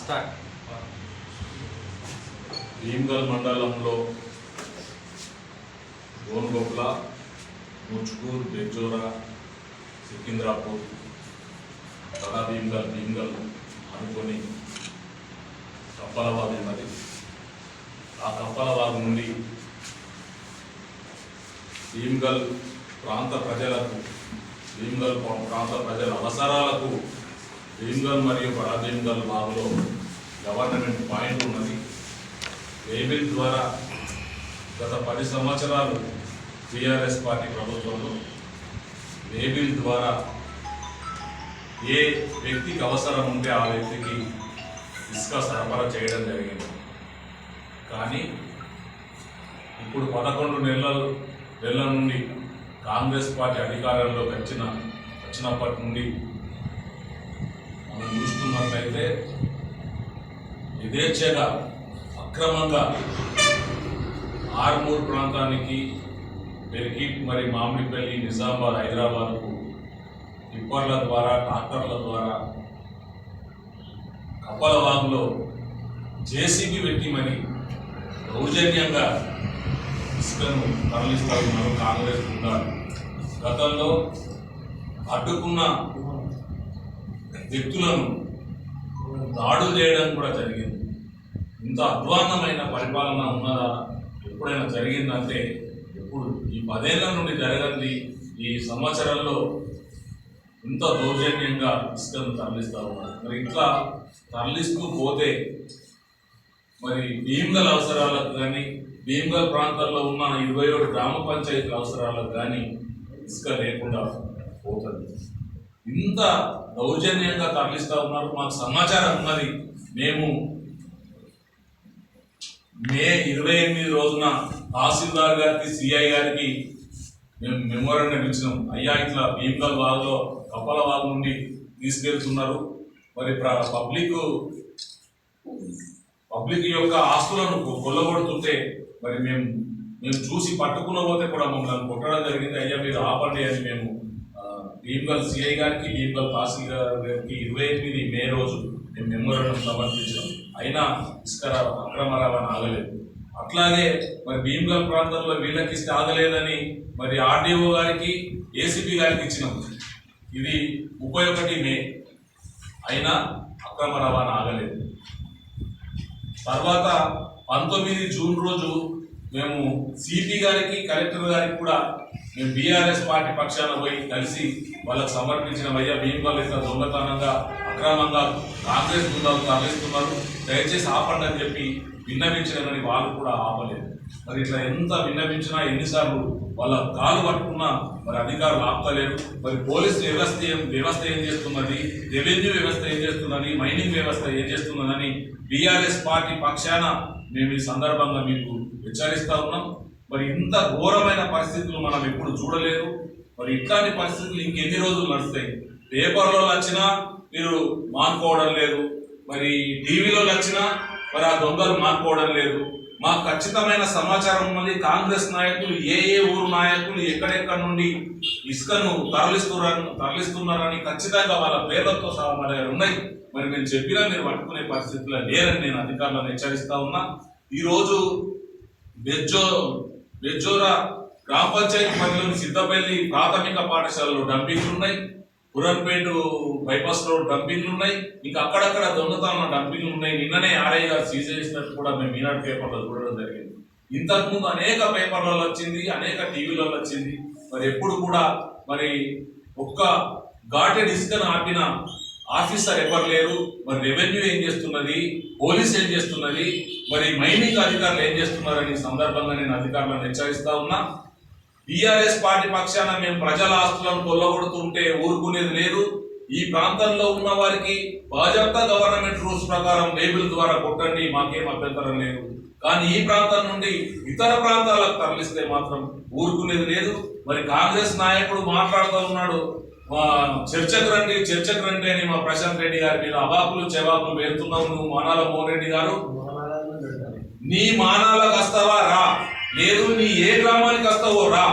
Start Bheemgal మండలంలో గోన్గొప్ల ముచ్కూర్ బెజ్జోరా సికింద్రాపూర్ తలా భీమ్గల్ భీమ్గల్ అనుకొని కప్పలవాగు ఉన్నది. ఆ కప్పలవాగు నుండి భీమ్గల్ ప్రాంత ప్రజలకు భీమ్గల్ ప్రాంత ప్రజల అవసరాలకు భీమ్గల్ మరియు బడా భీమ్గల్ వాగులో గవర్నమెంట్ పాయింట్ ఉన్నది. వేబిల్ ద్వారా గత పది సంవత్సరాలు టీఆర్ఎస్ పార్టీ ప్రభుత్వంలో వేబిల్ ద్వారా ఏ వ్యక్తికి అవసరం ఉంటే ఆ వ్యక్తికి ఇసుక సరఫరా చేయడం జరిగింది. కానీ ఇప్పుడు పదకొండు నెలల నెలల నుండి కాంగ్రెస్ పార్టీ అధికారంలోకి వచ్చిన వచ్చినప్పటి నుండి చూసుకున్నట్లయితే యథేచ్ఛగా అక్రమంగా ఆర్మూర్ ప్రాంతానికి పెరిగి మరి మామిడిపల్లి నిజామాబాద్ హైదరాబాద్కు టిప్పర్ల ద్వారా ట్రాక్టర్ల ద్వారా కప్పలవాగులో జేసీబీ పెట్టి మరి దౌర్జన్యంగా ఇసుకను తరలిస్తూ ఉన్నారు కాంగ్రెస్ ఉండాలి గతంలో అడ్డుకున్న వ్యక్తులను దాడులు చేయడం కూడా జరిగింది. ఇంత అధ్వాన్నమైన పరిపాలన ఉన్నదా? ఎప్పుడైనా జరిగిందంటే ఎప్పుడు? ఈ పదేళ్ళ నుండి జరగంది ఈ సంవత్సరంలో ఇంత దౌర్జన్యంగా ఇసుకను తరలిస్తూ ఉన్నారు. మరి ఇట్లా తరలిస్తూ పోతే మరి భీమ్గల్ అవసరాలకు కానీ భీమ్గల్ ప్రాంతాల్లో ఉన్న ఇరవై ఏడు గ్రామ పంచాయతీ అవసరాలకు కానీ ఇసుక లేకుండా పోతుంది. ఇంత దౌర్జన్యంగా తరలిస్తూ ఉన్నారు మాకు సమాచారం ఉన్నది. మేము మే ఇరవై ఎనిమిది రోజున తహసీల్దార్ గారికి సిఐ గారికి మేము మెమోరాండం ఇచ్చినాం. అయ్యా ఇట్లా భీమ్గల్ వాగులో కప్పల వాగు నుండి తీసుకెళ్తున్నారు. మరి పబ్లిక్ పబ్లిక్ యొక్క ఆస్తులను కొల్లగొడుతుంటే మరి మేము మేము చూసి పట్టుకున్న పోతే కూడా మమ్మల్ని కొట్టడం జరిగింది. అయ్యా మీరు ఆపండి అని మేము భీమ్గల్ సిఐ గారికి భీమ్గల్ తహసీల్దార్ గారికి ఇరవై ఎనిమిది మే రోజు మేము మెమోరాండం సమర్పించాం. అయినా ఇసుక అక్రమ రవాణా ఆగలేదు. అట్లాగే మరి భీమ్గల్ ప్రాంతంలో వీళ్ళకి ఇస్తే ఆగలేదని మరి ఆర్డీఓ గారికి ఏసీపీ గారికి ఇచ్చినాం. ఇది ముప్పై ఒకటి మే. అయినా అక్రమ రవాణా ఆగలేదు. తర్వాత పంతొమ్మిది జూన్ రోజు మేము సిపి గారికి కలెక్టర్ గారికి కూడా మేము బీఆర్ఎస్ పార్టీ పక్షాన పోయి కలిసి వాళ్ళకు సమర్పించిన అయ్యా భీమవల్ ఇట్లా దొంగతనంగా అక్రమంగా కాంగ్రెస్ బృందాలు తరలిస్తున్నారు. దయచేసి ఆపండి అని చెప్పి విన్నవించినారని వాళ్ళు కూడా ఆపలేదు. మరి ఇట్లా ఎంత విన్నవించినా ఎన్నిసార్లు వాళ్ళ కాలు పట్టుకున్నా మరి అధికారులు ఆపలేరు మరి పోలీస్ వ్యవస్థ ఏం వ్యవస్థ ఏం చేస్తున్నది? రెవెన్యూ వ్యవస్థ ఏం చేస్తున్నది? మైనింగ్ వ్యవస్థ ఏం చేస్తున్నదని బీఆర్ఎస్ పార్టీ పక్షాన మేము ఈ సందర్భంగా మీకు హెచ్చరిస్తా ఉన్నాం. మరి ఇంత ఘోరమైన పరిస్థితులు మనం ఎప్పుడు చూడలేదు. మరి ఇట్లాంటి పరిస్థితులు ఇంకెన్ని రోజులు నడుస్తాయి? పేపర్లో వచ్చినా మీరు మానుకోవడం లేదు. మరి టీవీలో వచ్చినా మరి ఆ దొంగలు మానుకోవడం లేదు. మాకు ఖచ్చితమైన సమాచారం ఉన్నది కాంగ్రెస్ నాయకులు ఏ ఏ ఊరు నాయకులు ఎక్కడెక్కడ నుండి ఇసుకను తరలిస్తున్నారని తరలిస్తున్నారని ఖచ్చితంగా వాళ్ళ పేర్లతో సహా మన ఉన్నాయి. మరి నేను చెప్పినా మీరు పట్టుకునే పరిస్థితుల్లో లేరని నేను అధికారులను హెచ్చరిస్తా ఉన్నా. ఈరోజు బెజ్జో బెజ్జోరా గ్రామ పంచాయతీ పరిధిలోని సిద్ధపల్లి ప్రాథమిక పాఠశాలలో డంపింగ్లు ఉన్నాయి. పురన్పేట బైపాస్ రోడ్ డంపింగ్లు ఉన్నాయి. ఇంకా అక్కడక్కడ దొంగతనం డంపింగ్లు ఉన్నాయి. నిన్ననే ఆర్ఐ గారు సీజ్ చేసినట్టు కూడా మేము ఈనాడు పేపర్లో చూడడం జరిగింది. ఇంతకుముందు అనేక పేపర్లలో వచ్చింది అనేక టీవీలలో వచ్చింది. మరి ఎప్పుడు కూడా మరి ఒక్క ఘాటెడ్ ఇసుకను ఆపిన ఆఫీసర్ ఎవరు లేరు మరి రెవెన్యూ ఏం చేస్తున్నది పోలీస్ ఏం చేస్తున్నది మరి మైనింగ్ అధికారులు ఏం చేస్తున్నారని సందర్భంగా నేను అధికారులను హెచ్చరిస్తా ఉన్నా. బీఆర్ఎస్ పార్టీ పక్షాన మేము ప్రజల ఆస్తులను కొల్లగొడుతుంటే ఊరుకునేది లేదు. ఈ ప్రాంతంలో ఉన్న వారికి భాజపా గవర్నమెంట్ రూల్స్ ప్రకారం లేబుల్ ద్వారా కొట్టండి మాకేం అభ్యంతరం లేదు. కానీ ఈ ప్రాంతం నుండి ఇతర ప్రాంతాలకు తరలిస్తే మాత్రం ఊరుకునేది లేదు. మరి కాంగ్రెస్ నాయకుడు మాట్లాడుతూ ఉన్నాడు మా చర్చకు రండి చర్చకు రండి అని మా ప్రశాంత్ రెడ్డి గారి మీద అవాకులు చెవాకులు వెళ్తున్నావు నువ్వు మానాల మోహన్ రెడ్డి గారు. నీ మానాలకు వస్తావా రా. లేదు నీ ఏ గ్రామానికి వస్తావో రా.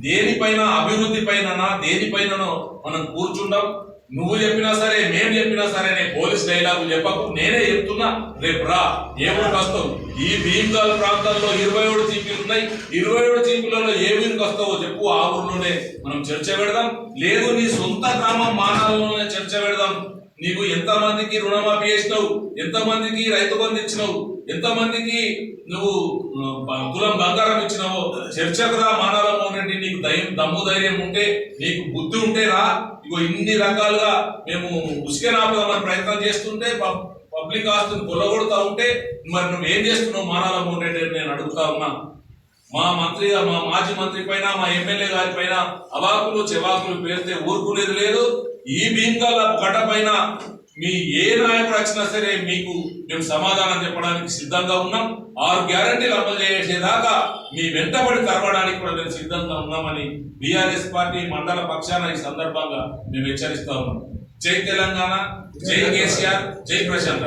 దేనిపైన అభివృద్ధి పైన దేనిపైననో మనం కూర్చుంటాం నువ్వు చెప్పినా సరే మేము చెప్పినా సరే నేను పోలీస్ డైలాగు చెప్పకు. నేనే చెప్తున్నా రేపు రా. ఏమో వస్తావు ఈ భీమ్గాల్ ప్రాంతాల్లో ఇరవై ఏడు చీపీలు ఉన్నాయి. ఇరవై ఏడు చీపీలలో ఏ ఊరికి వస్తావో చెప్పు. ఆ ఊర్లోనే మనం చర్చ పెడదాం. లేదు నీ సొంత గ్రామం మానాలలోనే చర్చ పెడదాం. నీవు ఎంత మందికి రుణమాఫీ చేసినావు? ఎంత మందికి రైతు బంధు ఇచ్చినావు? ఎంత మందికి నువ్వు కులం బంగారం ఇచ్చినావో? చర్చకురా రా మానాలలో నీకు ధైర్యం దమ్ము ధైర్యం ఉంటే నీకు బుద్ధి ఉంటే రా. ఇగో ఇన్ని రకాలుగా మేము ఉసుకెనాపుదామని ప్రయత్నం చేస్తుంటే పబ్- పబ్లిక్ ఆస్తుని కొల్లగొడతా ఉంటే మరి నువ్వు ఏం చేస్తున్నావు మానాల రెడ్డి నేను అడుగుతా ఉన్నా. మా మంత్రి మా మాజీ మంత్రి పైన మా ఎమ్మెల్యే గారి పైన అవాకులు చెవాకులు పేరితే ఊరుకునేది లేదు. ఈ భీమకాల గడ్డ పైన మీ ఏ నాయకుడు వచ్చినా సరే మీకు మేము సమాధానం చెప్పడానికి సిద్ధంగా ఉన్నాం. ఆరు గ్యారంటీలు అమలు చేసేదాకా మీ వెంటబడి తరవడానికి కూడా మేము సిద్ధంగా ఉన్నామని బీఆర్ఎస్ పార్టీ మండల పక్షాన ఈ సందర్భంగా మేము హెచ్చరిస్తా ఉన్నాం. జై తెలంగాణ జై కేసీఆర్ జై ప్రశాంత్.